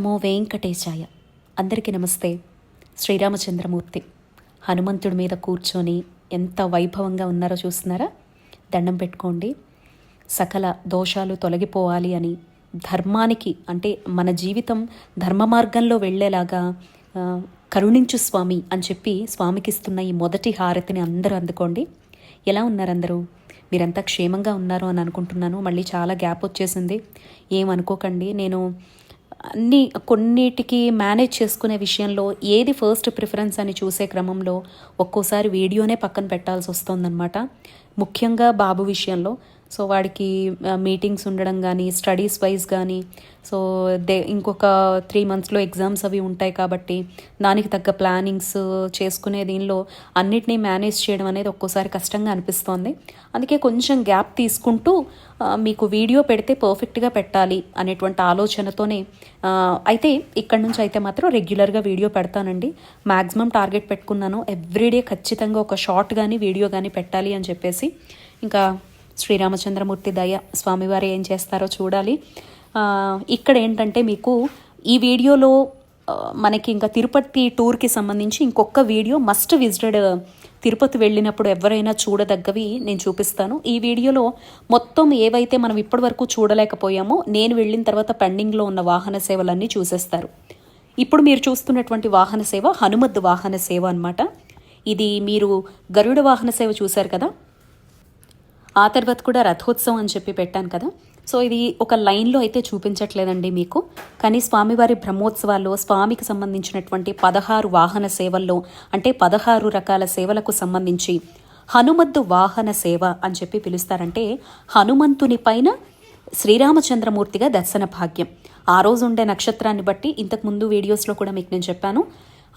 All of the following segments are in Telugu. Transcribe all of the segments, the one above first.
నమో వెంకటేశాయ. అందరికీ నమస్తే. శ్రీరామచంద్రమూర్తి హనుమంతుడి మీద కూర్చొని ఎంత వైభవంగా ఉన్నారో చూస్తున్నారా? దండం పెట్టుకోండి. సకల దోషాలు తొలగిపోవాలి అని ధర్మానికి అంటే మన జీవితం ధర్మ మార్గంలో వెళ్ళేలాగా కరుణించు స్వామి అని చెప్పి స్వామికి ఇస్తున్న ఈ మొదటి హారతిని అందరూ అందుకోండి. ఎలా ఉన్నారు అందరూ మీరంతా క్షేమంగా ఉన్నారు అని అనుకుంటున్నాను. మళ్ళీ చాలా గ్యాప్ వచ్చేసింది. ఏమనుకోకండి. నేను అన్ని కొన్నిటికి మేనేజ్ చేసుకునే విషయంలో ఏది ఫస్ట్ ప్రిఫరెన్స్ అని చూసే క్రమంలో ఒక్కోసారి వీడియోనే పక్కన పెట్టాల్సి వస్తుందన్నమాట. ముఖ్యంగా బాబు విషయంలో సో వాడికి మీటింగ్స్ ఉండడం కానీ స్టడీస్ వైజ్ కానీ సో దే ఇంకొక త్రీ మంత్స్లో ఎగ్జామ్స్ అవి ఉంటాయి కాబట్టి దానికి తగ్గ ప్లానింగ్స్ చేసుకునే దీనిలో అన్నిటినీ మేనేజ్ చేయడం అనేది ఒక్కోసారి కష్టంగా అనిపిస్తోంది. అందుకే కొంచెం గ్యాప్ తీసుకుంటూ మీకు వీడియో పెడితే పర్ఫెక్ట్గా పెట్టాలి అనేటువంటి ఆలోచనతోనే అయితే ఇక్కడ నుంచి అయితే మాత్రం రెగ్యులర్గా వీడియో పెడతానండి. మ్యాక్సిమం టార్గెట్ పెట్టుకున్నాను. ఎవ్రీడే ఖచ్చితంగా ఒక షార్ట్ కానీ వీడియో కానీ పెట్టాలి అని చెప్పేసి. ఇంకా శ్రీరామచంద్రమూర్తి దయ స్వామివారు ఏం చేస్తారో చూడాలి. ఇక్కడ ఏంటంటే మీకు ఈ వీడియోలో మనకి ఇంకా తిరుపతి టూర్కి సంబంధించి ఇంకొక వీడియో మస్ట్ విజిటెడ్ తిరుపతి వెళ్ళినప్పుడు ఎవరైనా చూడదగ్గవి నేను చూపిస్తాను. ఈ వీడియోలో మొత్తం ఏవైతే మనం ఇప్పటివరకు చూడలేకపోయామో నేను వెళ్ళిన తర్వాత పెండింగ్లో ఉన్న వాహన సేవలన్నీ చూసేస్తారు. ఇప్పుడు మీరు చూస్తున్నటువంటి వాహన సేవ హనుమద్ వాహన సేవ అన్నమాట. ఇది మీరు గరుడ వాహన సేవ చూశారు కదా? ఆ తర్వాత కూడా రథోత్సవం అని చెప్పి పెట్టాను కదా. సో ఇది ఒక లైన్లో అయితే చూపించట్లేదండి మీకు. కానీ స్వామివారి బ్రహ్మోత్సవాల్లో స్వామికి సంబంధించినటువంటి పదహారు వాహన సేవల్లో అంటే పదహారు రకాల సేవలకు సంబంధించి హనుమద్దు వాహన సేవ అని చెప్పి పిలుస్తారంటే హనుమంతుని పైన శ్రీరామచంద్రమూర్తిగా దర్శన భాగ్యం. ఆ రోజు ఉండే నక్షత్రాన్ని బట్టి ఇంతకుముందు వీడియోస్లో కూడా మీకు నేను చెప్పాను.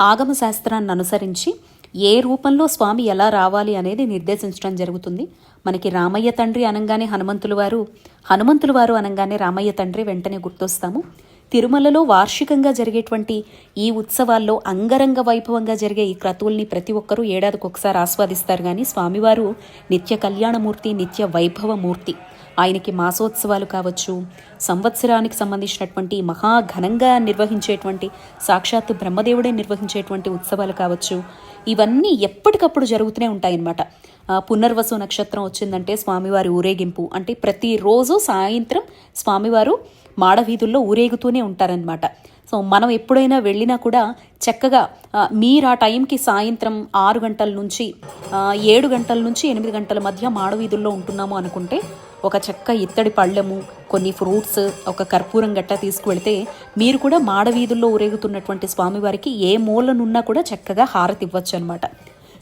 ఆగమ శాస్త్రాన్ని అనుసరించి ఏ రూపంలో స్వామి ఎలా రావాలి అనేది నిర్దేశించడం జరుగుతుంది. మనకి రామయ్య తండ్రి అనగానే హనుమంతుల వారు హనుమంతులు వారు అనగానే రామయ్య తండ్రి వెంటనే గుర్తొస్తాము. తిరుమలలో వార్షికంగా జరిగేటువంటి ఈ ఉత్సవాల్లో అంగరంగ వైభవంగా జరిగే ఈ క్రతువుల్ని ప్రతి ఒక్కరూ ఏడాదికి ఒకసారి ఆస్వాదిస్తారు కానీ స్వామివారు నిత్య కళ్యాణమూర్తి నిత్య వైభవమూర్తి. ఆయనకి మాసోత్సవాలు కావచ్చు సంవత్సరానికి సంబంధించినటువంటి మహా ఘనంగా నిర్వహించేటువంటి సాక్షాత్తు బ్రహ్మదేవుడే నిర్వహించేటువంటి ఉత్సవాలు కావచ్చు ఇవన్నీ ఎప్పటికప్పుడు జరుగుతూనే ఉంటాయన్నమాట. పునర్వసు నక్షత్రం వచ్చిందంటే స్వామివారి ఊరేగింపు. అంటే ప్రతిరోజు సాయంత్రం స్వామివారు మాడవీధుల్లో ఊరేగుతూనే ఉంటారనమాట సో మనం ఎప్పుడైనా వెళ్ళినా కూడా చక్కగా మీరు ఆ టైంకి సాయంత్రం ఆరు గంటల నుంచి ఏడు గంటల నుంచి ఎనిమిది గంటల మధ్య మాడవీధుల్లో ఉంటున్నాము అనుకుంటే ఒక చెక్క ఇత్తడి పళ్ళెము కొన్ని ఫ్రూట్స్ ఒక కర్పూరం గట్ట తీసుకువెళితే మీరు కూడా మాడవీధుల్లో ఊరేగుతున్నటువంటి స్వామివారికి ఏ మూలనున్నా కూడా చక్కగా హారతి ఇవ్వచ్చు అనమాట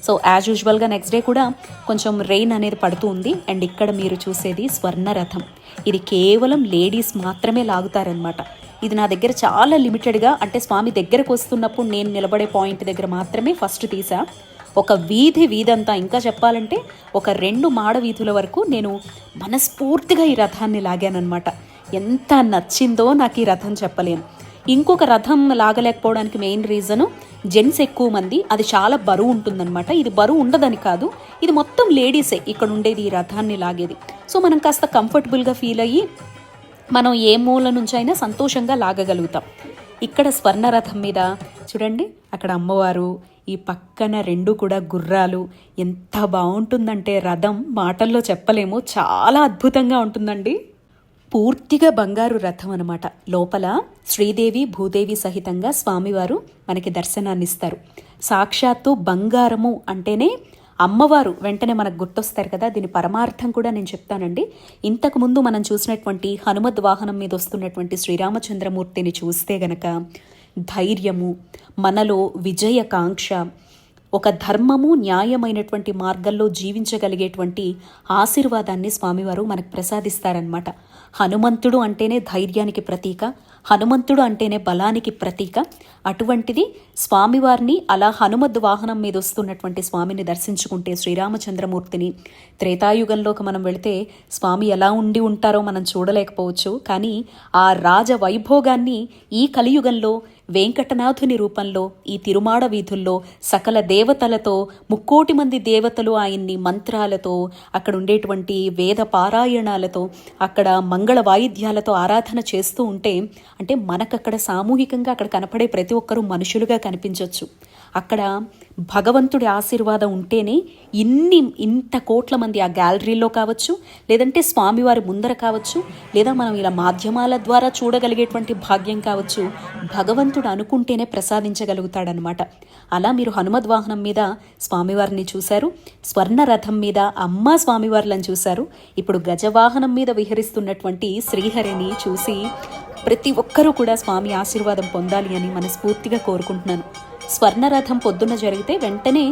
సో యాజ్ యూజువల్గా నెక్స్ట్ డే కూడా కొంచెం రెయిన్ అనేది పడుతూ ఉంది. అండ్ ఇక్కడ మీరు చూసేది స్వర్ణ రథం ఇది కేవలం లేడీస్ మాత్రమే లాగుతారనమాట ఇది నా దగ్గర చాలా లిమిటెడ్గా అంటే స్వామి దగ్గరకు వస్తున్నప్పుడు నేను నిలబడే పాయింట్ దగ్గర మాత్రమే ఫస్ట్ తీసా. ఒక వీధి వీధంతా ఇంకా చెప్పాలంటే ఒక రెండు మాడ వీధుల వరకు నేను మనస్ఫూర్తిగా ఈ రథాన్ని లాగానన్నమాట. ఎంత నచ్చిందో నాకు ఈ రథం చెప్పలేను ఇంకొక రథం లాగలేకపోవడానికి మెయిన్ రీజను జెంట్స్ ఎక్కువ మంది అది చాలా బరువు ఉంటుందన్నమాట. ఇది బరువు ఉండదని కాదు ఇది మొత్తం లేడీసే ఇక్కడ ఉండేది ఈ రథాన్ని లాగేది. సో మనం కాస్త కంఫర్టబుల్గా ఫీల్ అయ్యి మనం ఏ మూల నుంచి అయినా సంతోషంగా లాగగలుగుతాం. ఇక్కడ స్వర్ణరథం మీద చూడండి అక్కడ అమ్మవారు ఈ పక్కన రెండు కూడా గుర్రాలు. ఎంత బాగుంటుందంటే రథం మాటల్లో చెప్పలేము చాలా అద్భుతంగా ఉంటుందండి. పూర్తిగా బంగారు రథం అనమాట లోపల శ్రీదేవి భూదేవి సహితంగా స్వామివారు మనకి దర్శనాన్ని ఇస్తారు సాక్షాత్తు బంగారము అంటేనే అమ్మవారు వెంటనే మనకు గుర్తొస్తారు కదా దీని పరమార్థం కూడా నేను చెప్తానండి. ఇంతకుముందు మనం చూసినటువంటి హనుమద్ వాహనం మీద వస్తున్నటువంటి శ్రీరామచంద్రమూర్తిని చూస్తే గనక ధైర్యము మనలో విజయకాంక్ష ఒక ధర్మము న్యాయమైనటువంటి మార్గంలో జీవించగలిగేటువంటి ఆశీర్వాదాన్ని స్వామివారు మనకు ప్రసాదిస్తారనమాట హనుమంతుడు అంటేనే ధైర్యానికి ప్రతీక హనుమంతుడు అంటేనే బలానికి ప్రతీక. అటువంటిది స్వామివారిని అలా హనుమద్ వాహనం మీద వస్తున్నటువంటి స్వామిని దర్శించుకుంటే శ్రీరామచంద్రమూర్తిని త్రేతాయుగంలోకి మనం వెళితే స్వామి ఎలా ఉండి ఉంటారో మనం చూడలేకపోవచ్చు. కానీ ఆ రాజ వైభోగాన్ని ఈ కలియుగంలో వెంకటనాథుని రూపంలో ఈ తిరుమాడ వీధుల్లో సకల దేవతలతో ముక్కోటి మంది దేవతలు ఆయన్ని మంత్రాలతో అక్కడ ఉండేటువంటి వేద పారాయణాలతో అక్కడ మంగళ వాయిద్యాలతో ఆరాధన చేస్తూ ఉంటే అంటే మనకక్కడ సామూహికంగా అక్కడ కనపడే ప్రతి ఒక్కరూ మనుషులుగా కనిపించవచ్చు అక్కడ భగవంతుడి ఆశీర్వాదం ఉంటేనే ఇన్ని ఇంత కోట్ల మంది ఆ గ్యాలరీలో కావచ్చు లేదంటే స్వామివారి ముందర కావచ్చు లేదా మనం ఇలా మాధ్యమాల ద్వారా చూడగలిగేటువంటి భాగ్యం కావచ్చు భగవంతుడు అనుకుంటేనే ప్రసాదించగలుగుతాడనమాట. అలా మీరు హనుమద్ వాహనం మీద స్వామివారిని చూశారు స్వర్ణ రథం మీద అమ్మ స్వామివార్లను చూశారు ఇప్పుడు గజవాహనం మీద విహరిస్తున్నటువంటి శ్రీహరిని చూసి ప్రతి ఒక్కరూ కూడా స్వామి ఆశీర్వాదం పొందాలి అని మనస్ఫూర్తిగా కోరుకుంటున్నాను. స్వర్ణరథం పొద్దున్న జరిగితే వెంటనే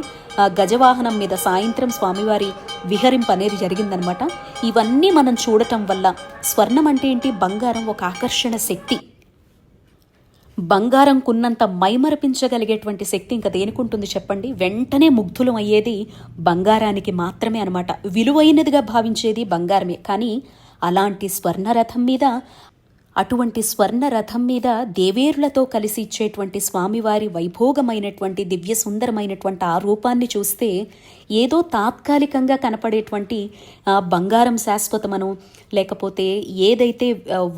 గజవాహనం మీద సాయంత్రం స్వామివారి విహరింపు అనేది జరిగిందనమాట. ఇవన్నీ మనం చూడటం వల్ల స్వర్ణం అంటే ఏంటి? బంగారం ఒక ఆకర్షణ శక్తి. బంగారం కున్నంత మైమరపించగలిగేటువంటి శక్తి ఇంకా దేనికుంటుంది చెప్పండి? వెంటనే ముగ్ధులం అయ్యేది బంగారానికి మాత్రమే అనమాట. విలువైనదిగా భావించేది బంగారమే. కానీ అలాంటి స్వర్ణరథం మీద అటువంటి స్వర్ణ రథం మీద దేవేరులతో కలిసి ఇచ్చేటువంటి స్వామివారి వైభోగమైనటువంటి దివ్య సుందరమైనటువంటి ఆ రూపాన్ని చూస్తే ఏదో తాత్కాలికంగా కనపడేటువంటి బంగారం శాశ్వతమనో లేకపోతే ఏదైతే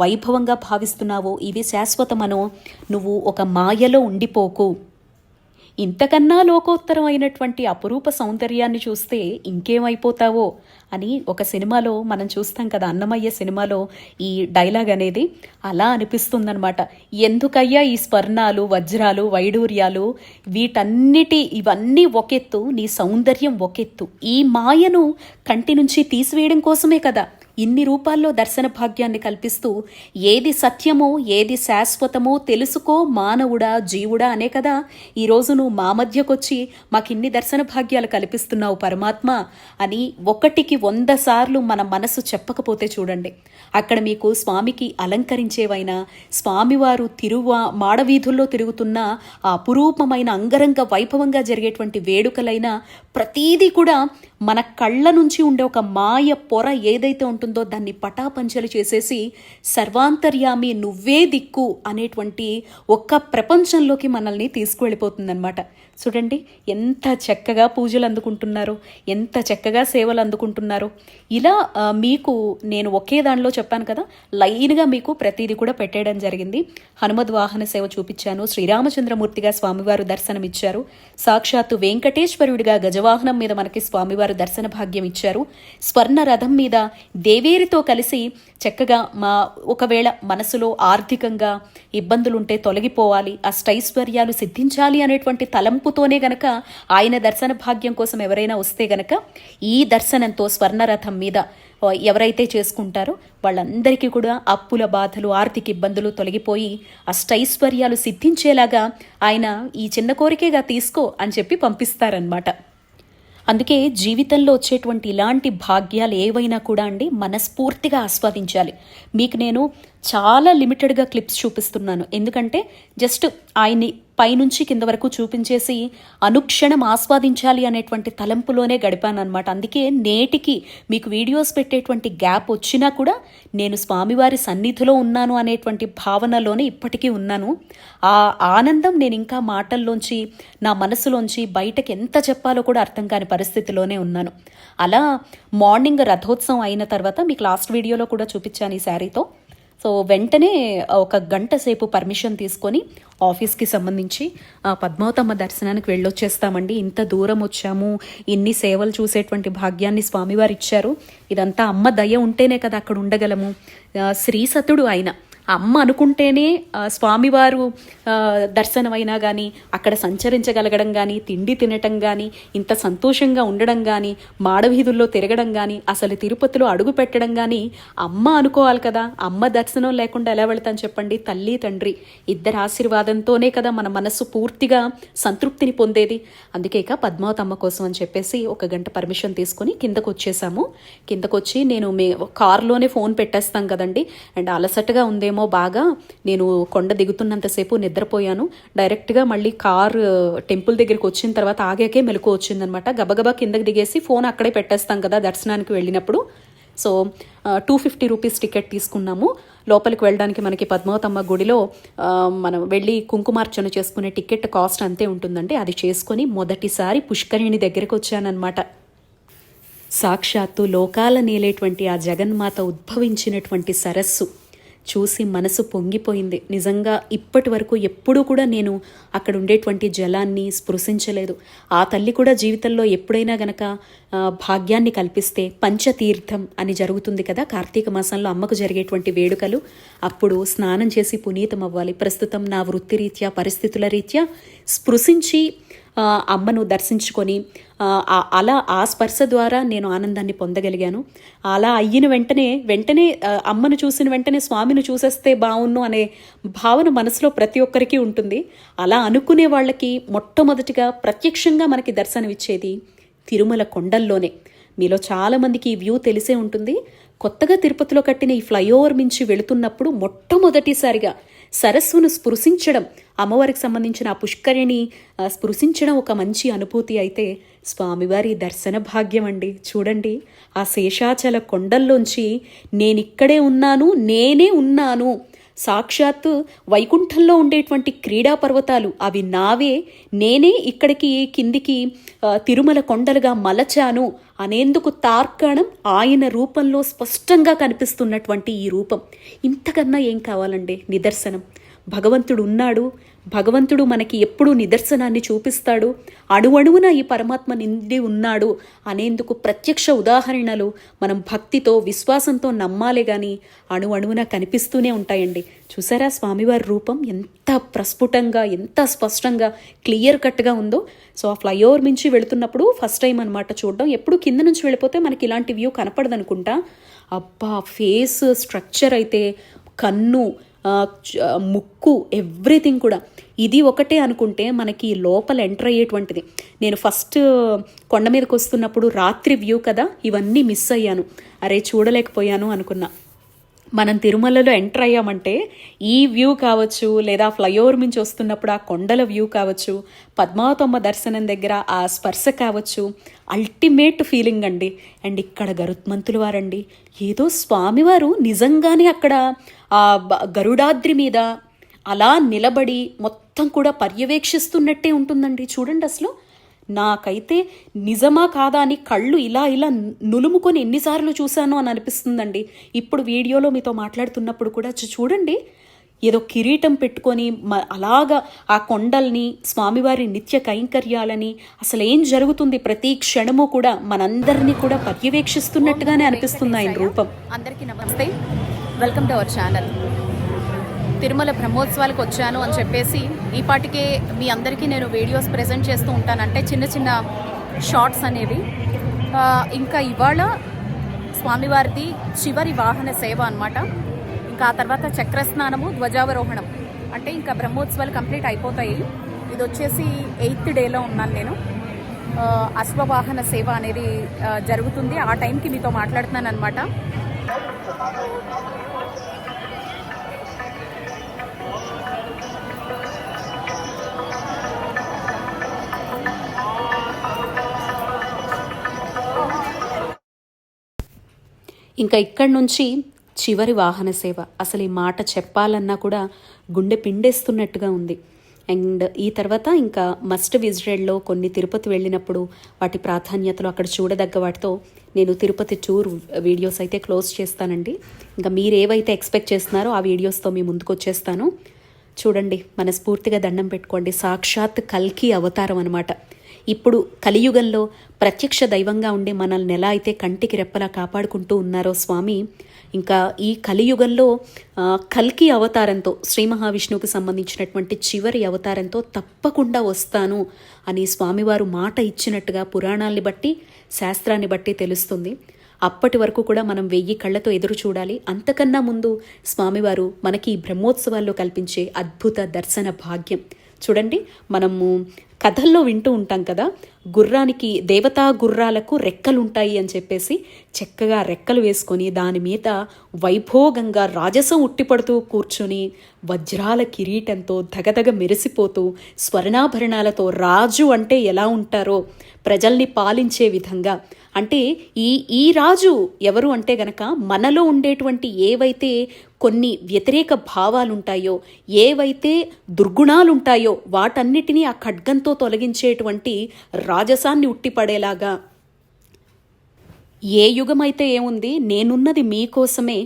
వైభవంగా భావిస్తున్నావో ఇవి శాశ్వతమనో నువ్వు ఒక మాయలో ఉండిపోకు. ఇంతకన్నా లోకోత్తరం అయినటువంటి అపురూప సౌందర్యాన్ని చూస్తే ఇంకేమైపోతావో అని ఒక సినిమాలో మనం చూస్తాం కదా అన్నమయ్య సినిమాలో ఈ డైలాగ్ అనేది అలా అనిపిస్తుందనమాట ఎందుకయ్యా ఈ స్వర్ణాలు వజ్రాలు వైడూర్యాలు? వీటన్నిటి ఇవన్నీ ఒకెత్తు నీ సౌందర్యం ఒకెత్తు. ఈ మాయను కంటి నుంచి తీసివేయడం కోసమే కదా. ఇన్ని రూపాల్లో దర్శన భాగ్యాన్ని కల్పిస్తూ ఏది సత్యమో ఏది శాశ్వతమో తెలుసుకో మానవుడా జీవుడా అనే కదా ఈరోజు నువ్వు మా మధ్యకొచ్చి మాకిన్ని దర్శన భాగ్యాలు కల్పిస్తున్నావు పరమాత్మ అని ఒకటికి వంద సార్లు మన మనసు చెప్పకపోతే చూడండి. అక్కడ మీకు స్వామికి అలంకరించేవైనా స్వామివారు తిరువా మాడవీధుల్లో తిరుగుతున్న ఆ అపురూపమైన అంగరంగ వైభవంగా జరిగేటువంటి వేడుకలైనా ప్రతీది కూడా మన కళ్ళ నుంచి ఉండే ఒక మాయ పొర ఏదైతే ఉంటుందో దాన్ని పటాపంచలు చేసేసి సర్వాంతర్యామి నువ్వే దిక్కు అనేటువంటి ఒక్క ప్రపంచంలోకి మనల్ని తీసుకువెళ్ళిపోతుందన్నమాట. చూడండి ఎంత చక్కగా పూజలు అందుకుంటున్నారో ఎంత చక్కగా సేవలు అందుకుంటున్నారో. ఇలా మీకు నేను ఒకే దానిలో చెప్పాను కదా లైన్గా మీకు ప్రతిదీ కూడా పెట్టేయడం జరిగింది. హనుమద్ వాహన సేవ చూపించాను శ్రీరామచంద్రమూర్తిగా స్వామివారు దర్శనమిచ్చారు. సాక్షాత్తు వెంకటేశ్వరుడిగా గజవాహనం మీద మనకి స్వామివారు దర్శన భాగ్యం ఇచ్చారు. స్వర్ణ రథం మీద దేవేరితో కలిసి చక్కగా మా ఒకవేళ మనసులో ఆర్థికంగా ఇబ్బందులుంటే తొలగిపోవాలి అష్టైశ్వర్యాలు సిద్ధించాలి అనేటువంటి తలంపుతోనే గనక ఆయన దర్శన భాగ్యం కోసం ఎవరైనా వస్తే గనక ఈ దర్శనంతో స్వర్ణరథం మీద ఎవరైతే చేసుకుంటారో వాళ్ళందరికీ కూడా అప్పుల బాధలు ఆర్థిక ఇబ్బందులు తొలగిపోయి అష్టైశ్వర్యాలు సిద్ధించేలాగా ఆయన ఈ చిన్న కోరికేగా తీసుకో అని చెప్పి పంపిస్తారనమాట అందుకే జీవితంలో వచ్చేటువంటి ఇలాంటి భాగ్యాలు ఏవైనా కూడా అండి మనస్ఫూర్తిగా ఆస్వాదించాలి. మీకు నేను చాలా లిమిటెడ్గా క్లిప్స్ చూపిస్తున్నాను. ఎందుకంటే జస్ట్ ఆయన్ని పైనుంచి కింద వరకు చూపించేసి అనుక్షణం ఆస్వాదించాలి అనేటువంటి తలంపులోనే గడిపానమాట అందుకే నేటికి మీకు వీడియోస్ పెట్టేటువంటి గ్యాప్ వచ్చినా కూడా నేను స్వామివారి సన్నిధిలో ఉన్నాను అనేటువంటి భావనలోనే ఇప్పటికీ ఉన్నాను. ఆ ఆనందం నేను ఇంకా మాటల్లోంచి నా మనసులోంచి బయటకి ఎంత చెప్పాలో కూడా అర్థం కాని పరిస్థితిలోనే ఉన్నాను. అలా మార్నింగ్ రథోత్సవం అయిన తర్వాత మీకు లాస్ట్ వీడియోలో కూడా చూపించాను ఈ శారీతో. సో వెంటనే ఒక గంట సేపు పర్మిషన్ తీసుకొని ఆఫీస్కి సంబంధించి పద్మావతమ్మ దర్శనానికి వెళ్ళొచ్చేస్తామండి. ఇంత దూరం వచ్చాము. ఇన్ని సేవలు చూసేటువంటి భాగ్యాన్ని స్వామివారు ఇచ్చారు ఇదంతా అమ్మ దయ ఉంటేనే కదా అక్కడ ఉండగలము. శ్రీసతుడు ఆయన. అమ్మ అనుకుంటేనే స్వామివారు దర్శనమైనా కానీ అక్కడ సంచరించగలగడం కానీ తిండి తినటం కానీ ఇంత సంతోషంగా ఉండడం కానీ మాడవీధుల్లో తిరగడం కానీ అసలు తిరుపతిలో అడుగు పెట్టడం కానీ అమ్మ అనుకోవాలి కదా. అమ్మ దర్శనం లేకుండా ఎలా వెళతాను చెప్పండి? తల్లి తండ్రి ఇద్దరి ఆశీర్వాదంతోనే కదా మన మనస్సు పూర్తిగా సంతృప్తిని పొందేది. అందుకే ఇక పద్మావతమ్మ కోసం అని చెప్పేసి ఒక గంట పర్మిషన్ తీసుకొని కిందకు వచ్చేసాము కిందకు వచ్చి నేను మే కారులోనే ఫోన్ పెట్టేస్తాం కదండి. అండ్ అలసటగా ఉందేమో బాగా నేను కొండ దిగుతున్నంతసేపు నిద్రపోయాను. డైరెక్ట్గా మళ్ళీ కార్ టెంపుల్ దగ్గరికి వచ్చిన తర్వాత ఆగాకే మెలకు వచ్చిందనమాట. గబగబా కిందకి దిగేసి ఫోన్ అక్కడే పెట్టేస్తాం కదా దర్శనానికి వెళ్ళినప్పుడు. So two fifty rupees ticket తీసుకున్నాము. లోపలికి వెళ్ళడానికి మనకి పద్మావతమ్మ గుడిలో మనం వెళ్ళి కుంకుమార్చన చేసుకునే టికెట్ కాస్ట్ అంతే ఉంటుందండి. అది చేసుకొని మొదటిసారి పుష్కరిణి దగ్గరికి వచ్చానన్నమాట సాక్షాత్తు లోకాల నేలేటువంటి ఆ జగన్మాత ఉద్భవించినటువంటి సరస్సు. చూసి మనసు పొంగిపోయింది. నిజంగా ఇప్పటి వరకు ఎప్పుడూ కూడా నేను అక్కడ ఉండేటువంటి జలాన్ని స్పృశించలేదు. ఆ తల్లి కూడా జీవితంలో ఎప్పుడైనా గనక భాగ్యాన్ని కల్పిస్తే పంచతీర్థం అని జరుగుతుంది కదా కార్తీక మాసంలో అమ్మకు జరిగేటువంటి వేడుకలు. అప్పుడు స్నానం చేసి పునీతం అవ్వాలి ప్రస్తుతం నా వృత్తిరీత్యా పరిస్థితుల రీత్యా స్పృశించి అమ్మను దర్శించుకొని అలా ఆ స్పర్శ ద్వారా నేను ఆనందాన్ని పొందగలిగాను. అలా అయిన వెంటనే వెంటనే అమ్మను చూసిన వెంటనే స్వామిని చూసేస్తే బాగున్ను అనే భావన మనసులో ప్రతి ఒక్కరికి ఉంటుంది. అలా అనుకునే వాళ్ళకి మొట్టమొదటిగా ప్రత్యక్షంగా మనకి దర్శనమిచ్చేది తిరుమల కొండల్లోనే. మీలో చాలామందికి ఈ వ్యూ తెలిసే ఉంటుంది. కొత్తగా తిరుపతిలో కట్టిన ఈ ఫ్లైఓవర్ మించి వెళుతున్నప్పుడు మొట్టమొదటిసారిగా సరస్సును స్పృశించడం అమ్మవారికి సంబంధించిన ఆ పుష్కరిణి స్పృశించడం ఒక మంచి అనుభూతి అయితే స్వామివారి దర్శన భాగ్యం అండి. చూడండి ఆ శేషాచల కొండల్లోంచి నేనిక్కడే ఉన్నాను నేనే ఉన్నాను. సాక్షాత్తు వైకుంఠంలో ఉండేటువంటి క్రీడా పర్వతాలు అవి నావే. నేనే ఇక్కడికి కిందికి తిరుమల కొండలుగా మలచాను అనేందుకు తార్కాణం ఆయన రూపంలో స్పష్టంగా కనిపిస్తున్నటువంటి ఈ రూపం. ఇంతకన్నా ఏం కావాలండి? నిదర్శనం. భగవంతుడు ఉన్నాడు. భగవంతుడు మనకి ఎప్పుడూ నిదర్శనాన్ని చూపిస్తాడు? అణువణువున ఈ పరమాత్మ నిండి ఉన్నాడు అనేందుకు ప్రత్యక్ష ఉదాహరణలు మనం భక్తితో విశ్వాసంతో నమ్మాలే కానీ అణువణువున కనిపిస్తూనే ఉంటాయండి. చూసారా స్వామివారి రూపం? ఎంత ప్రస్ఫుటంగా ఎంత స్పష్టంగా క్లియర్ కట్గా ఉందో. సో ఆ ఫ్లైఓవర్ నుంచి వెళుతున్నప్పుడు ఫస్ట్ టైం అనమాట చూడడం. ఎప్పుడు కింద నుంచి వెళ్ళిపోతే మనకి ఇలాంటి వ్యూ కనపడదనుకుంటా. అబ్బా ఫేస్ స్ట్రక్చర్ అయితే కన్ను ముక్కు ఎవ్రీథింగ్ కూడా. ఇది ఒకటే అనుకుంటే మనకి లోపల ఎంటర్ అయ్యేటువంటిది. నేను ఫస్ట్ కొండ మీదకి వస్తున్నప్పుడు రాత్రి వ్యూ కదా ఇవన్నీ మిస్ అయ్యాను. అరే చూడలేకపోయాను అనుకున్నా. మనం తిరుమలలో ఎంటర్ అయ్యామంటే ఈ వ్యూ కావచ్చు లేదా ఫ్లైఓవర్ నుంచి వస్తున్నప్పుడు ఆ కొండల వ్యూ కావచ్చు పద్మావతమ్మ దర్శనం దగ్గర ఆ స్పర్శ కావచ్చు అల్టిమేట్ ఫీలింగ్ అండి. అండ్ ఇక్కడ గరుత్మంతులు వారండి. ఏదో స్వామివారు నిజంగానే అక్కడ ఆ గరుడాద్రి మీద అలా నిలబడి మొత్తం కూడా పర్యవేక్షిస్తున్నట్టే ఉంటుందండి. చూడండి అసలు నాకైతే నిజమా కాదా అని కళ్ళు ఇలా ఇలా నులుముకొని ఎన్నిసార్లు చూశానో అని అనిపిస్తుందండి. ఇప్పుడు వీడియోలో మీతో మాట్లాడుతున్నప్పుడు కూడా చూడండి. ఏదో కిరీటం పెట్టుకొని మ- అలాగా ఆ కొండల్ని స్వామివారి నిత్య కైంకర్యాలని అసలు ఏం జరుగుతుంది? ప్రతి క్షణము కూడా మనందరినీ కూడా పర్యవేక్షిస్తున్నట్టుగానే అనిపిస్తుంది ఆయన రూపం. అందరికీ నమస్తే. Welcome to our channel. Tirumala బ్రహ్మోత్సవాలకు వచ్చాను అని చెప్పేసి ఈ పాటికే మీ అందరికీ నేను వీడియోస్ ప్రజెంట్ చేస్తూ ఉంటాను అంటే చిన్న చిన్న షార్ట్స్ అనేవి. ఇంకా ఇవాళ స్వామివారిది చివరి వాహన సేవ అన్నమాట. ఇంకా ఆ తర్వాత చక్రస్నానము ధ్వజావరోహణం. అంటే ఇంకా బ్రహ్మోత్సవాలు కంప్లీట్ అయిపోతాయి. ఇది వచ్చేసి ఎయిత్ డేలో ఉన్నాను నేను. అశ్వవాహన సేవ అనేది జరుగుతుంది. ఆ టైంకి మీతో మాట్లాడుతున్నాను అనమాట ఇంకా ఇక్కడి నుంచి చివరి వాహన సేవ. అసలు ఈ మాట చెప్పాలన్నా కూడా గుండె పిండేస్తున్నట్టుగా ఉంది. అండ్ ఈ తర్వాత ఇంకా మస్ట్ విజిటెడ్లో కొన్ని తిరుపతి వెళ్ళినప్పుడు వాటి ప్రాధాన్యతలు అక్కడ చూడదగ్గ వాటితో నేను తిరుపతి టూర్ వీడియోస్ అయితే క్లోజ్ చేస్తానండి. ఇంకా మీరు ఏవైతే ఎక్స్పెక్ట్ చేస్తున్నారో ఆ వీడియోస్తో మీ ముందుకు వచ్చేస్తాను. చూడండి మనస్ఫూర్తిగా దండం పెట్టుకోండి. సాక్షాత్ కల్కి అవతారం అనమాట ఇప్పుడు కలియుగంలో ప్రత్యక్ష దైవంగా ఉండే మనల్ని ఎలా అయితే కంటికి రెప్పలా కాపాడుకుంటూ ఉన్నారో స్వామి ఇంకా ఈ కలియుగంలో కల్కి అవతారంతో శ్రీ మహావిష్ణువుకి సంబంధించినటువంటి చివరి అవతారంతో తప్పకుండా వస్తాను అని స్వామివారు మాట ఇచ్చినట్టుగా పురాణాల్ని బట్టి శాస్త్రాన్ని బట్టి తెలుస్తుంది. అప్పటి వరకు కూడా మనం వెయ్యి కళ్ళతో ఎదురు చూడాలి. అంతకన్నా ముందు స్వామివారు మనకి ఈ బ్రహ్మోత్సవాల్లో కల్పించే అద్భుత దర్శన భాగ్యం. చూడండి మనము కథల్లో వింటూ ఉంటాం కదా గుర్రానికి దేవతా గుర్రాలకు రెక్కలుంటాయి అని చెప్పేసి చక్కగా రెక్కలు వేసుకొని దాని మీద వైభోగంగా రాజసం ఉట్టిపడుతూ కూర్చుని వజ్రాల కిరీటంతో దగదగ మెరిసిపోతూ స్వర్ణాభరణాలతో రాజు అంటే ఎలా ఉంటారో ప్రజల్ని పాలించే విధంగా. అంటే ఈ ఈ రాజు ఎవరు అంటే గనక మనలో ఉండేటువంటి ఏవైతే కొన్ని వ్యతిరేక భావాలుంటాయో ఏవైతే దుర్గుణాలుంటాయో వాటన్నిటినీ ఆ ఖడ్గంతో తొలగించేటువంటి రాజసాన్ని ఉట్టిపడేలాగా. ఏ యుగమైతే ఏముంది నేనున్నది మీకోసమే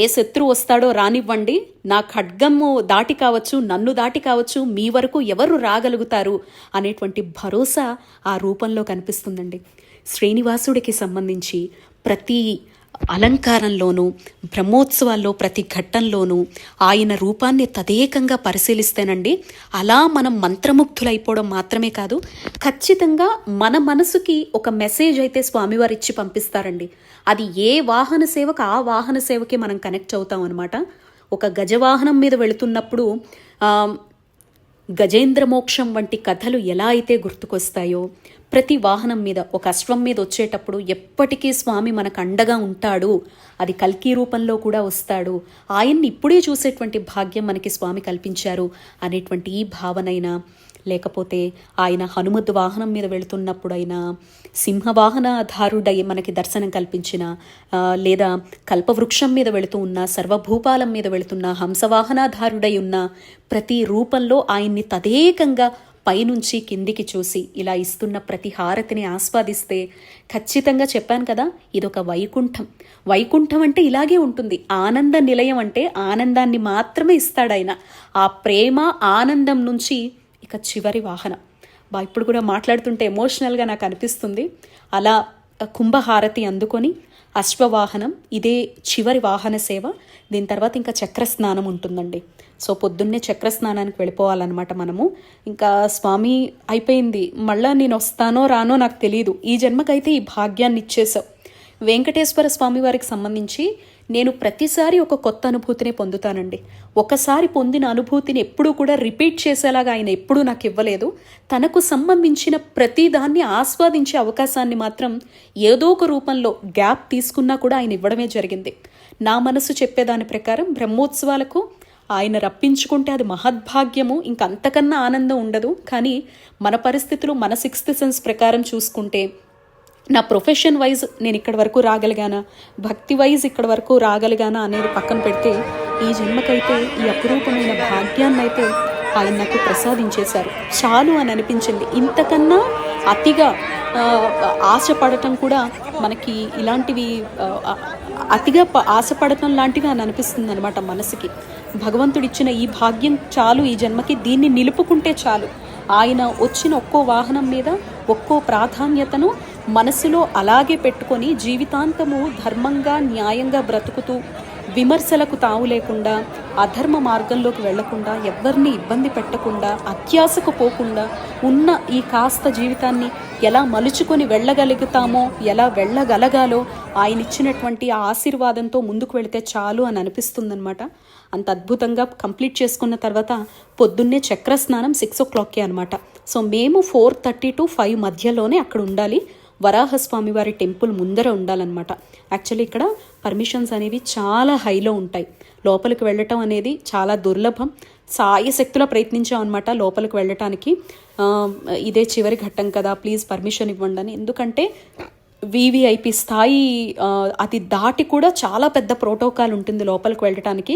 ఏ శత్రు వస్తాడో రానివ్వండి నా ఖడ్గము దాటి కావచ్చు నన్ను దాటి కావచ్చు మీ వరకు ఎవరు రాగలుగుతారు అనేటువంటి భరోసా ఆ రూపంలో కనిపిస్తుందండి. శ్రీనివాసుడికి సంబంధించి ప్రతి అలంకారంలోనూ బ్రహ్మోత్సవాల్లో ప్రతి ఘట్టంలోనూ ఆయన రూపాన్ని తదేకంగా పరిశీలిస్తేనండి అలా మనం మంత్రముగ్ధులైపోవడం మాత్రమే కాదు ఖచ్చితంగా మన మనసుకి ఒక మెసేజ్ అయితే స్వామివారు ఇచ్చి పంపిస్తారండి. అది ఏ వాహన సేవకు ఆ వాహన సేవకి మనం కనెక్ట్ అవుతాం అనమాట ఒక గజవాహనం మీద వెళుతున్నప్పుడు గజేంద్రమోక్షం గజేంద్ర మోక్షం వంటి కథలు ఎలా అయితే గుర్తుకొస్తాయో ప్రతి వాహనం మీద ఒక అశ్వం మీద వచ్చేటప్పుడు ఎప్పటికీ స్వామి మనకు అండగా ఉంటాడు. అది కల్కి రూపంలో కూడా వస్తాడు. ఆయన్ని ఇప్పుడే చూసేటువంటి భాగ్యం మనకి స్వామి కల్పించారు అనేటువంటి ఈ భావనైనా లేకపోతే ఆయన హనుమద్ వాహనం మీద వెళుతున్నప్పుడైనా సింహవాహనధారుడై మనకి దర్శనం కల్పించిన లేదా కల్పవృక్షం మీద వెళుతూ ఉన్న సర్వభూపాలం మీద వెళుతున్న హంసవాహనాధారుడై ఉన్న ప్రతి రూపంలో ఆయన్ని తదేకంగా పైనుంచి కిందికి చూసి ఇలా ఇస్తున్న ప్రతి హారతిని ఆస్వాదిస్తే ఖచ్చితంగా చెప్పాను కదా ఇదొక వైకుంఠం. వైకుంఠం అంటే ఇలాగే ఉంటుంది. ఆనంద నిలయం అంటే ఆనందాన్ని మాత్రమే ఇస్తాడు ఆయన ఆ ప్రేమ ఆనందం నుంచి ఇక చివరి వాహనం. బా ఇప్పుడు కూడా మాట్లాడుతుంటే ఎమోషనల్గా నాకు అనిపిస్తుంది. అలా కుంభహారతి అందుకొని అశ్వవాహనం ఇదే చివరి వాహన సేవ. దీని తర్వాత ఇంకా చక్ర స్నానం ఉంటుందండి. సో పొద్దున్నే చక్ర స్నానానికి వెళ్ళిపోవాలన్నమాట మనము. ఇంకా స్వామి అయిపోయింది. మళ్ళా నేను వస్తానో రానో నాకు తెలియదు ఈ జన్మకైతే ఈ భాగ్యాన్ని ఇచ్చేసావు వెంకటేశ్వర స్వామి వారికి సంబంధించి నేను ప్రతిసారి ఒక కొత్త అనుభూతిని పొందుతానండి. ఒకసారి పొందిన అనుభూతిని ఎప్పుడూ కూడా రిపీట్ చేసేలాగా ఆయన ఎప్పుడూ నాకు ఇవ్వలేదు. తనకు సంబంధించిన ప్రతిదాన్ని ఆస్వాదించే అవకాశాన్ని మాత్రం ఏదో ఒక రూపంలో గ్యాప్ తీసుకున్నా కూడా ఆయన ఇవ్వడమే జరిగింది. నా మనసు చెప్పేదాని ప్రకారం బ్రహ్మోత్సవాలకు ఆయన రప్పించుకుంటే అది మహద్భాగ్యము ఇంకంతకన్నా ఆనందం ఉండదు. కానీ మన పరిస్థితులు మన సిక్స్త్ సెన్స్ ప్రకారం చూసుకుంటే నా ప్రొఫెషన్ వైజ్ నేను ఇక్కడి వరకు రాగలిగానా? భక్తి వైజ్ ఇక్కడి వరకు రాగలిగానా అనేది పక్కన పెడితే ఈ జన్మకైతే ఈ అపురూపమైన భాగ్యాన్ని అయితే ఆయన నాకు ప్రసాదించేశారు. చాలు అని అనిపించింది. ఇంతకన్నా అతిగా ఆశపడటం కూడా మనకి ఇలాంటివి అతిగా ఆశపడటం లాంటివి అని అనిపిస్తుంది అనమాట మనసుకి. భగవంతుడిచ్చిన ఈ భాగ్యం చాలు ఈ జన్మకి దీన్ని నిలుపుకుంటే చాలు. ఆయన వచ్చిన ఒక్కో వాహనం మీద ఒక్కో ప్రాధాన్యతను మనసులో అలాగే పెట్టుకొని జీవితాంతము ధర్మంగా న్యాయంగా బ్రతుకుతూ విమర్శలకు తావు లేకుండా అధర్మ మార్గంలోకి వెళ్ళకుండా ఎవరిని ఇబ్బంది పెట్టకుండా అత్యాశకు పోకుండా ఉన్న ఈ కాస్త జీవితాన్ని ఎలా మలుచుకొని వెళ్ళగలుగుతామో ఎలా వెళ్ళగలగాలో ఆయన ఇచ్చినటువంటి ఆశీర్వాదంతో ముందుకు వెళితే చాలు అని అనిపిస్తుందన్నమాట. అంత అద్భుతంగా కంప్లీట్ చేసుకున్న తర్వాత పొద్దున్నే చక్ర స్నానం సిక్స్ ఓ క్లాక్కి అనమాట సో మేము ఫోర్ థర్టీ టు ఫైవ్ మధ్యలోనే అక్కడ ఉండాలి. వరాహస్వామి వారి టెంపుల్ ముందర ఉండాలన్నమాట. యాక్చువల్లీ ఇక్కడ పర్మిషన్స్ అనేవి చాలా హైలో ఉంటాయి. లోపలికి వెళ్ళటం అనేది చాలా దుర్లభం. సాయశక్తులా ప్రయత్నించాం అనమాట లోపలికి వెళ్ళటానికి. ఇదే చివరి ఘట్టం కదా ప్లీజ్ పర్మిషన్ ఇవ్వండి అని. ఎందుకంటే వివిఐపి స్థాయి అది దాటి కూడా చాలా పెద్ద ప్రోటోకాల్ ఉంటుంది లోపలికి వెళ్ళటానికి.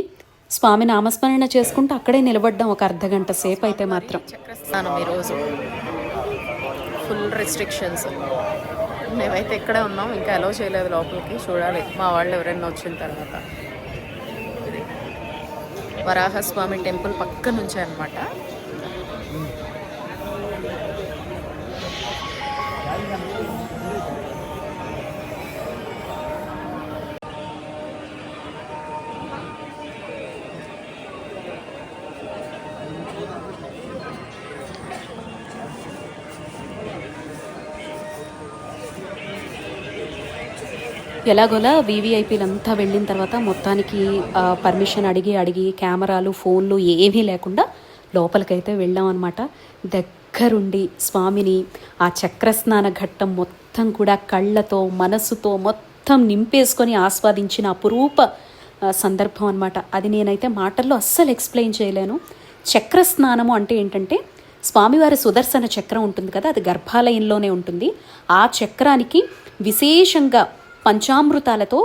స్వామి నామస్మరణ చేసుకుంటూ అక్కడే నిలబడ్డాం ఒక అర్ధ గంట సేపు అయితే మాత్రం. ఈరోజు. ఫుల్ రెస్ట్రిక్షన్స్ మేమైతే ఇక్కడే ఉన్నాం ఇంకా అలౌ చేయలేదు లోపలికి చూడాలి. మా వాళ్ళు ఎవరైనా వచ్చిన తర్వాత. ఇది వరాహస్వామి టెంపుల్ పక్క నుంచే అనమాట ఎలాగోలా వీవీఐపీలంతా వెళ్ళిన తర్వాత మొత్తానికి పర్మిషన్ అడిగి అడిగి కెమెరాలు ఫోన్లు ఏమీ లేకుండా లోపలికైతే వెళ్ళాం అనమాట దగ్గరుండి స్వామిని ఆ చక్రస్నాన ఘట్టం మొత్తం కూడా కళ్ళతో మనసుతో మొత్తం నింపేసుకొని ఆస్వాదించిన అపురూప సందర్భం అనమాట అది నేనైతే మాటల్లో అస్సలు ఎక్స్ప్లెయిన్ చేయలేను. చక్ర స్నానము అంటే ఏంటంటే స్వామివారి సుదర్శన చక్రం ఉంటుంది కదా అది గర్భాలయంలోనే ఉంటుంది. ఆ చక్రానికి విశేషంగా పంచామృతాలతో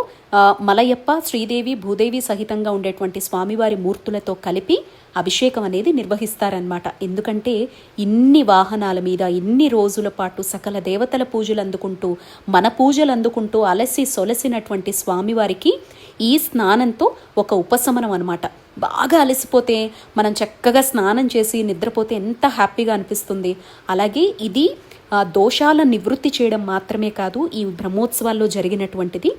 మలయప్ప శ్రీదేవి భూదేవి సహితంగా ఉండేటువంటి స్వామివారి మూర్తులతో కలిపి అభిషేకం అనేది నిర్వహిస్తారనమాట ఎందుకంటే ఇన్ని వాహనాల మీద ఇన్ని రోజుల పాటు సకల దేవతల పూజలు అందుకుంటూ మన పూజలు అందుకుంటూ అలసి సొలసినటువంటి స్వామివారికి ఈ స్నానంతో ఒక ఉపశమనం అనమాట బాగా అలసిపోతే మనం చక్కగా స్నానం చేసి నిద్రపోతే ఎంత హ్యాపీగా అనిపిస్తుంది. అలాగే ఇది దోషాల నివృత్తి చేయడం మాత్రమే కాదు ఈ బ్రహ్మోత్సవాల్లో జరిగినటువంటిది.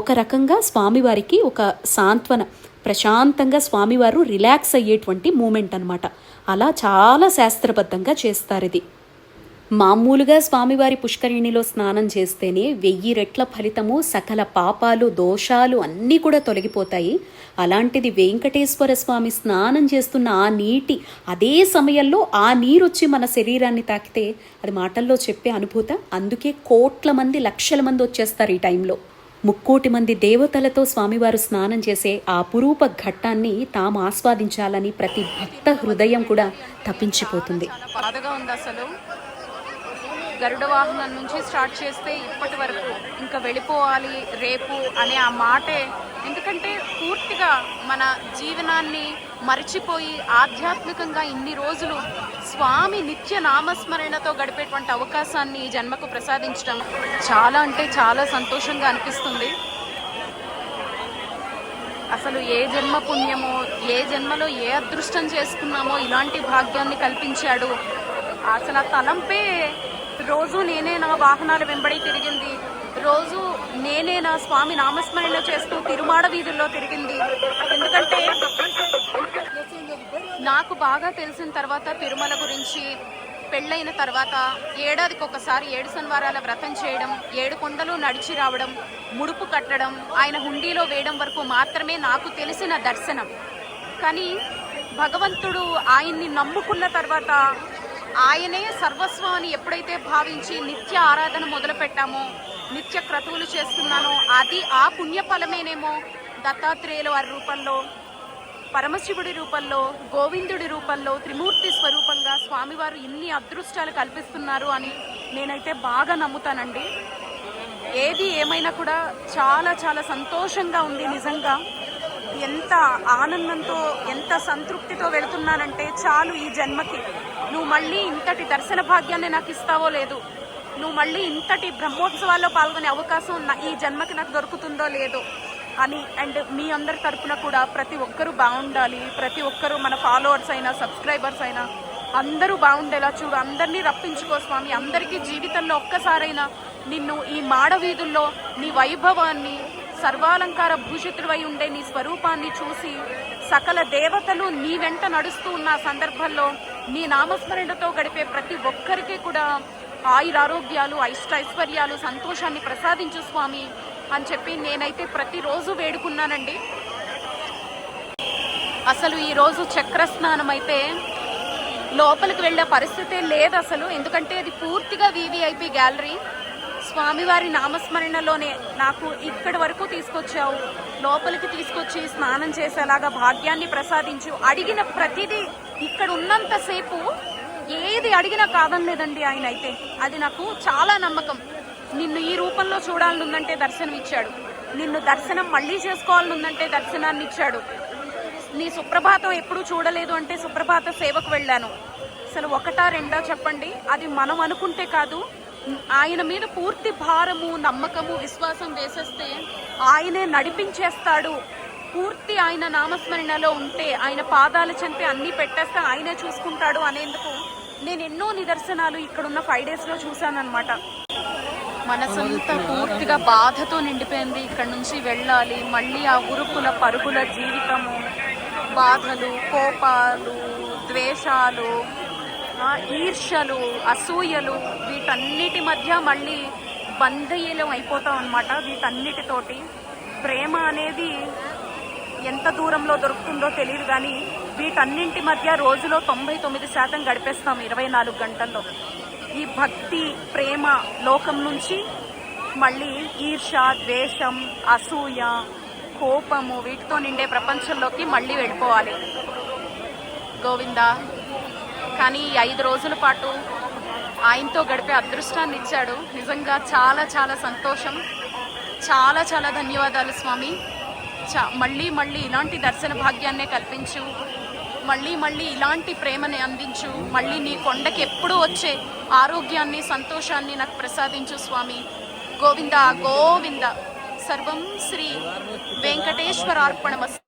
ఒక రకంగా స్వామివారికి ఒక సాంత్వన ప్రశాంతంగా స్వామివారు రిలాక్స్ అయ్యేటువంటి మూమెంట్ అన్నమాట. అలా చాలా శాస్త్రబద్ధంగా చేస్తారు ఇది. మామూలుగా స్వామివారి పుష్కరిణిలో స్నానం చేస్తేనే వెయ్యి రెట్ల ఫలితము సకల పాపాలు దోషాలు అన్నీ కూడా తొలగిపోతాయి. అలాంటిది వెంకటేశ్వర స్వామి స్నానం చేస్తున్న ఆ నీటి అదే సమయంలో ఆ నీరు వచ్చి మన శరీరాన్ని తాకితే అది మాటల్లో చెప్పే అనుభూత. అందుకే కోట్ల మంది లక్షల మంది వచ్చేస్తారు ఈ టైంలో. ముక్కోటి మంది దేవతలతో స్వామివారు స్నానం చేసే ఆ అపురూప ఘట్టాన్ని తాము ఆస్వాదించాలని ప్రతి భక్త హృదయం కూడా తప్పించిపోతుంది. బాధగా ఉంది అసలు. గరుడ వాహనం నుంచి స్టార్ట్ చేస్తే ఇప్పటి వరకు ఇంకా వెళ్ళిపోవాలి రేపు అనే ఆ మాటే. ఎందుకంటే పూర్తిగా మన జీవనాన్ని మరిచిపోయి ఆధ్యాత్మికంగా ఇన్ని రోజులు స్వామి నిత్య నామస్మరణతో గడిపేటువంటి అవకాశాన్ని ఈ జన్మకు ప్రసాదించడం చాలా అంటే చాలా సంతోషంగా అనిపిస్తుంది. అసలు ఏ జన్మ పుణ్యమో ఏ జన్మలో ఏ అదృష్టం చేసుకున్నామో ఇలాంటి భాగ్యాన్ని కల్పించాడు. అసలు ఆ తలంపే రోజు నేనే నా వాహనాల వెంబడి తిరిగింది. రోజు నేనే నా స్వామి నామస్మరణ చేస్తూ తిరుమాడ వీధుల్లో తిరిగింది. ఎందుకంటే నాకు బాగా తెలిసిన తర్వాత తిరుమల గురించి పెళ్ళైన తర్వాత ఏడాదికి ఒకసారి ఏడు శనివారాల వ్రతం చేయడం ఏడు కొండలు నడిచి రావడం ముడుపు కట్టడం ఆయన హుండీలో వేయడం వరకు మాత్రమే నాకు తెలిసిన దర్శనం. కానీ భగవంతుడు ఆయన్ని నమ్ముకున్న తర్వాత ఆయనే సర్వస్వం అని ఎప్పుడైతే భావించి నిత్య ఆరాధన మొదలు పెట్టామో నిత్య క్రతువులు చేస్తున్నానో అది ఆ పుణ్యఫలమేనేమో దత్తాత్రేయుల వారి రూపంలో పరమశివుడి రూపంలో గోవిందుడి రూపంలో త్రిమూర్తి స్వరూపంగా స్వామివారు ఇన్ని అదృష్టాలు కల్పిస్తున్నారు అని నేనైతే బాగా నమ్ముతానండి. ఏది ఏమైనా కూడా చాలా చాలా సంతోషంగా ఉంది నిజంగా. ఎంత ఆనందంతో ఎంత సంతృప్తితో వెళుతున్నానంటే చాలు ఈ జన్మకి. నువ్వు మళ్ళీ ఇంతటి దర్శన భాగ్యాన్ని నాకు ఇస్తావో లేదు. నువ్వు మళ్ళీ ఇంతటి బ్రహ్మోత్సవాల్లో పాల్గొనే అవకాశం ఈ జన్మకి నాకు దొరుకుతుందో లేదో అని అండ్ మీ అందరి తరపున కూడా ప్రతి ఒక్కరూ బాగుండాలి. ప్రతి ఒక్కరూ మన ఫాలోవర్స్ అయినా సబ్స్క్రైబర్స్ అయినా అందరూ బాగుండేలా చూడు. అందరినీ రప్పించుకో స్వామి. అందరికీ జీవితంలో ఒక్కసారైనా నిన్ను ఈ మాడ వీధుల్లో నీ వైభవాన్ని సర్వాలంకార భూషితుడివై ఉండే నీ స్వరూపాన్ని చూసి సకల దేవతలు నీ వెంట నడుస్తూ ఉన్న సందర్భంలో నీ నామస్మరణతో గడిపే ప్రతి ఒక్కరికి కూడా ఆయురారోగ్యాలు ఐష్టైశ్వర్యాలు సంతోషాన్ని ప్రసాదించు స్వామి అని చెప్పి నేనైతే ప్రతిరోజు వేడుకున్నానండి. అసలు ఈరోజు చక్ర స్నానం అయితే లోపలికి వెళ్ళే పరిస్థితే లేదు అసలు. ఎందుకంటే అది పూర్తిగా వీవీఐపీ గ్యాలరీ. స్వామివారి నామస్మరణలోనే నాకు ఇక్కడి వరకు తీసుకొచ్చావు. లోపలికి తీసుకొచ్చి స్నానం చేసేలాగా భాగ్యాన్ని ప్రసాదించు. అడిగిన ప్రతిదీ ఇక్కడ ఉన్నంతసేపు ఏది అడిగినా కాదనలేదండి ఆయన అయితే. అది నాకు చాలా నమ్మకం. నిన్ను ఈ రూపంలో చూడాలనుందంటే దర్శనం ఇచ్చాడు నిన్ను దర్శనం మళ్ళీ చేసుకోవాలనుందంటే దర్శనాన్ని ఇచ్చాడు నీ సుప్రభాతం ఎప్పుడూ చూడలేదు అంటే సుప్రభాత సేవకు వెళ్ళాను. అసలు ఒకటా రెండా చెప్పండి? అది మనం అనుకుంటే కాదు ఆయన మీద పూర్తి భారము నమ్మకము విశ్వాసం వేసేస్తే ఆయనే నడిపించేస్తాడు. పూర్తి ఆయన నామస్మరణలో ఉంటే ఆయన పాదాల చెంతే అన్నీ పెట్టేస్తే ఆయనే చూసుకుంటాడు అనేందుకు నేను ఎన్నో నిదర్శనాలు ఇక్కడున్న ఫైవ్ డేస్లో చూశానమాట మనసంతా పూర్తిగా బాధతో నిండిపోయింది. ఇక్కడ నుంచి వెళ్ళాలి. మళ్ళీ ఆ ఉరుకుల పరుగుల జీవితము బాధలు కోపాలు ద్వేషాలు ఈర్ష్యలు అసూయలు వీటన్నిటి మధ్య మళ్ళీ బంధయ్యలం అయిపోతాం అనమాట వీటన్నిటితోటి. ప్రేమ అనేది ఎంత దూరంలో దొరుకుతుందో తెలియదు కానీ వీటన్నింటి మధ్య రోజులో తొంభై తొమ్మిది శాతం గడిపేస్తాం ఇరవై నాలుగు గంటల్లో. ఈ భక్తి ప్రేమ లోకం నుంచి మళ్ళీ ఈర్ష ద్వేషం అసూయ కోపము వీటితో నిండే ప్రపంచంలోకి మళ్ళీ వెళ్ళిపోవాలి. గోవిందా. కానీ ఈ ఐదు రోజుల పాటు ఆయనతో గడిపే అదృష్టాన్ని ఇచ్చాడు. నిజంగా చాలా చాలా సంతోషం. చాలా చాలా ధన్యవాదాలు స్వామి. చా మళ్ళీ మళ్ళీ ఇలాంటి దర్శన భాగ్యాన్నే కల్పించు. మళ్ళీ మళ్ళీ ఇలాంటి ప్రేమని అందించు. మళ్ళీ నీ కొండకి ఎప్పుడూ వచ్చే ఆరోగ్యాన్ని సంతోషాన్ని నాకు ప్రసాదించు స్వామి. గోవింద గోవింద. సర్వం శ్రీ వెంకటేశ్వర వెంకటేశ్వరార్పణమస్తు